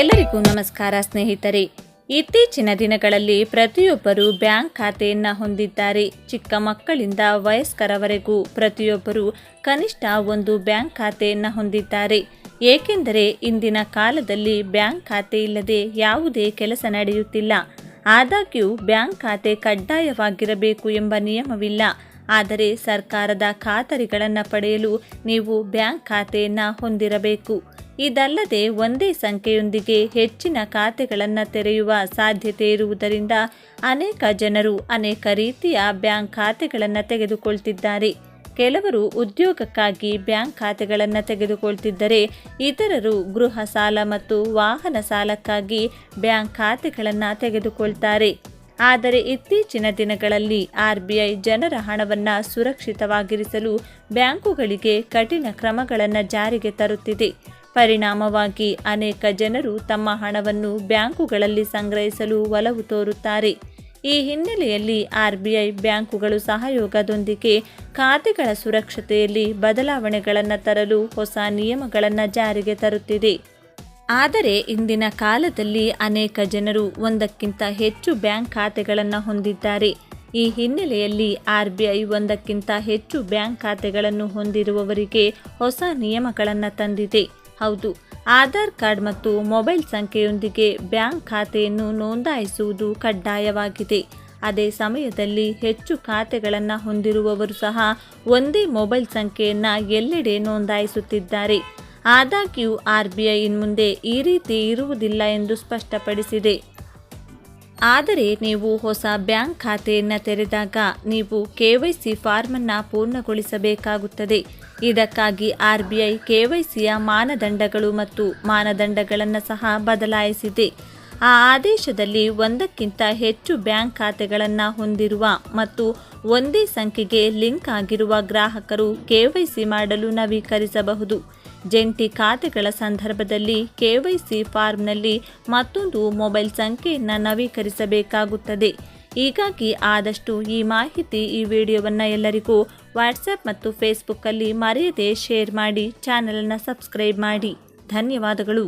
ಎಲ್ಲರಿಗೂ ನಮಸ್ಕಾರ ಸ್ನೇಹಿತರೆ. ಇತ್ತೀಚಿನ ದಿನಗಳಲ್ಲಿ ಪ್ರತಿಯೊಬ್ಬರು ಬ್ಯಾಂಕ್ ಖಾತೆಯನ್ನು ಹೊಂದಿದ್ದಾರೆ. ಚಿಕ್ಕ ಮಕ್ಕಳಿಂದ ವಯಸ್ಕರವರೆಗೂ ಪ್ರತಿಯೊಬ್ಬರು ಕನಿಷ್ಠ ಒಂದು ಬ್ಯಾಂಕ್ ಖಾತೆಯನ್ನು ಹೊಂದಿದ್ದಾರೆ. ಏಕೆಂದರೆ ಇಂದಿನ ಕಾಲದಲ್ಲಿ ಬ್ಯಾಂಕ್ ಖಾತೆ ಇಲ್ಲದೆ ಯಾವುದೇ ಕೆಲಸ ನಡೆಯುತ್ತಿಲ್ಲ. ಆದಾಗ್ಯೂ ಬ್ಯಾಂಕ್ ಖಾತೆ ಕಡ್ಡಾಯವಾಗಿರಬೇಕು ಎಂಬ ನಿಯಮವಿಲ್ಲ. ಆದರೆ ಸರ್ಕಾರದ ಖಾತರಿಗಳನ್ನು ಪಡೆಯಲು ನೀವು ಬ್ಯಾಂಕ್ ಖಾತೆಯನ್ನು ಹೊಂದಿರಬೇಕು. ಇದಲ್ಲದೆ ಒಂದೇ ಸಂಖ್ಯೆಯೊಂದಿಗೆ ಹೆಚ್ಚಿನ ಖಾತೆಗಳನ್ನು ತೆರೆಯುವ ಸಾಧ್ಯತೆ ಇರುವುದರಿಂದ ಅನೇಕ ಜನರು ಅನೇಕ ರೀತಿಯ ಬ್ಯಾಂಕ್ ಖಾತೆಗಳನ್ನು ತೆಗೆದುಕೊಳ್ತಿದ್ದಾರೆ. ಕೆಲವರು ಉದ್ಯೋಗಕ್ಕಾಗಿ ಬ್ಯಾಂಕ್ ಖಾತೆಗಳನ್ನು ತೆಗೆದುಕೊಳ್ತಿದ್ದರೆ ಇತರರು ಗೃಹ ಸಾಲ ಮತ್ತು ವಾಹನ ಸಾಲಕ್ಕಾಗಿ ಬ್ಯಾಂಕ್ ಖಾತೆಗಳನ್ನು ತೆಗೆದುಕೊಳ್ತಾರೆ. ಆದರೆ ಇತ್ತೀಚಿನ ದಿನಗಳಲ್ಲಿ ಆರ್ ಬಿ ಐ ಜನರ ಹಣವನ್ನು ಸುರಕ್ಷಿತವಾಗಿರಿಸಲು ಬ್ಯಾಂಕುಗಳಿಗೆ ಕಠಿಣ ಕ್ರಮಗಳನ್ನು ಜಾರಿಗೆ ತರುತ್ತಿದೆ. ಪರಿಣಾಮವಾಗಿ ಅನೇಕ ಜನರು ತಮ್ಮ ಹಣವನ್ನು ಬ್ಯಾಂಕುಗಳಲ್ಲಿ ಸಂಗ್ರಹಿಸಲು ಒಲವು ತೋರುತ್ತಾರೆ. ಈ ಹಿನ್ನೆಲೆಯಲ್ಲಿ ಆರ್ಬಿಐ ಬ್ಯಾಂಕುಗಳು ಸಹಯೋಗದೊಂದಿಗೆ ಖಾತೆಗಳ ಸುರಕ್ಷತೆಯಲ್ಲಿ ಬದಲಾವಣೆಗಳನ್ನು ತರಲು ಹೊಸ ನಿಯಮಗಳನ್ನು ಜಾರಿಗೆ ತರುತ್ತಿದೆ. ಆದರೆ ಇಂದಿನ ಕಾಲದಲ್ಲಿ ಅನೇಕ ಜನರು ಒಂದಕ್ಕಿಂತ ಹೆಚ್ಚು ಬ್ಯಾಂಕ್ ಖಾತೆಗಳನ್ನು ಹೊಂದಿದ್ದಾರೆ. ಈ ಹಿನ್ನೆಲೆಯಲ್ಲಿ ಆರ್ಬಿಐ ಒಂದಕ್ಕಿಂತ ಹೆಚ್ಚು ಬ್ಯಾಂಕ್ ಖಾತೆಗಳನ್ನು ಹೊಂದಿರುವವರಿಗೆ ಹೊಸ ನಿಯಮಗಳನ್ನು ತಂದಿದೆ. ಹೌದು, ಆಧಾರ್ ಕಾರ್ಡ್ ಮತ್ತು ಮೊಬೈಲ್ ಸಂಖ್ಯೆಯೊಂದಿಗೆ ಬ್ಯಾಂಕ್ ಖಾತೆಯನ್ನು ನೋಂದಾಯಿಸುವುದು ಕಡ್ಡಾಯವಾಗಿದೆ. ಅದೇ ಸಮಯದಲ್ಲಿ ಹೆಚ್ಚು ಖಾತೆಗಳನ್ನು ಹೊಂದಿರುವವರು ಸಹ ಒಂದೇ ಮೊಬೈಲ್ ಸಂಖ್ಯೆಯನ್ನು ಎಲ್ಲೆಡೆ ನೋಂದಾಯಿಸುತ್ತಿದ್ದಾರೆ. ಆದಾಗ್ಯೂ ಆರ್ ಬಿ ಐ ಇನ್ಮುಂದೆ ಈ ರೀತಿ ಇರುವುದಿಲ್ಲ ಎಂದು ಸ್ಪಷ್ಟಪಡಿಸಿದೆ. ಆದರೆ ನೀವು ಹೊಸ ಬ್ಯಾಂಕ್ ಖಾತೆಯನ್ನು ತೆರೆದಾಗ ನೀವು ಕೆ ವೈ ಸಿ ಫಾರ್ಮನ್ನು ಪೂರ್ಣಗೊಳಿಸಬೇಕಾಗುತ್ತದೆ. ಇದಕ್ಕಾಗಿ R B I K Y ಸಿಯ ಮಾನದಂಡಗಳು ಮತ್ತು ಮಾನದಂಡಗಳನ್ನು ಸಹ ಬದಲಾಯಿಸಿದೆ. ಆ ಆದೇಶದಲ್ಲಿ ಒಂದಕ್ಕಿಂತ ಹೆಚ್ಚು ಬ್ಯಾಂಕ್ ಖಾತೆಗಳನ್ನು ಹೊಂದಿರುವ ಮತ್ತು ಒಂದೇ ಸಂಖ್ಯೆಗೆ ಲಿಂಕ್ ಆಗಿರುವ ಗ್ರಾಹಕರು ಕೆವೈಸಿ ಮಾಡಲು ನವೀಕರಿಸಬಹುದು. ಜಂಟಿ ಖಾತೆಗಳ ಸಂದರ್ಭದಲ್ಲಿ ಕೆವೈಸಿ ಫಾರ್ಮ್ನಲ್ಲಿ ಮತ್ತೊಂದು ಮೊಬೈಲ್ ಸಂಖ್ಯೆಯನ್ನು ನವೀಕರಿಸಬೇಕಾಗುತ್ತದೆ. ಹೀಗಾಗಿ ಆದಷ್ಟು ಈ ಮಾಹಿತಿ ಈ ವಿಡಿಯೋವನ್ನು ಎಲ್ಲರಿಗೂ ವಾಟ್ಸಪ್ ಮತ್ತು ಫೇಸ್ಬುಕ್ಕಲ್ಲಿ ಮರೆಯದೆ ಶೇರ್ ಮಾಡಿ ಚಾನಲನ್ನು ಸಬ್ಸ್ಕ್ರೈಬ್ ಮಾಡಿ. ಧನ್ಯವಾದಗಳು.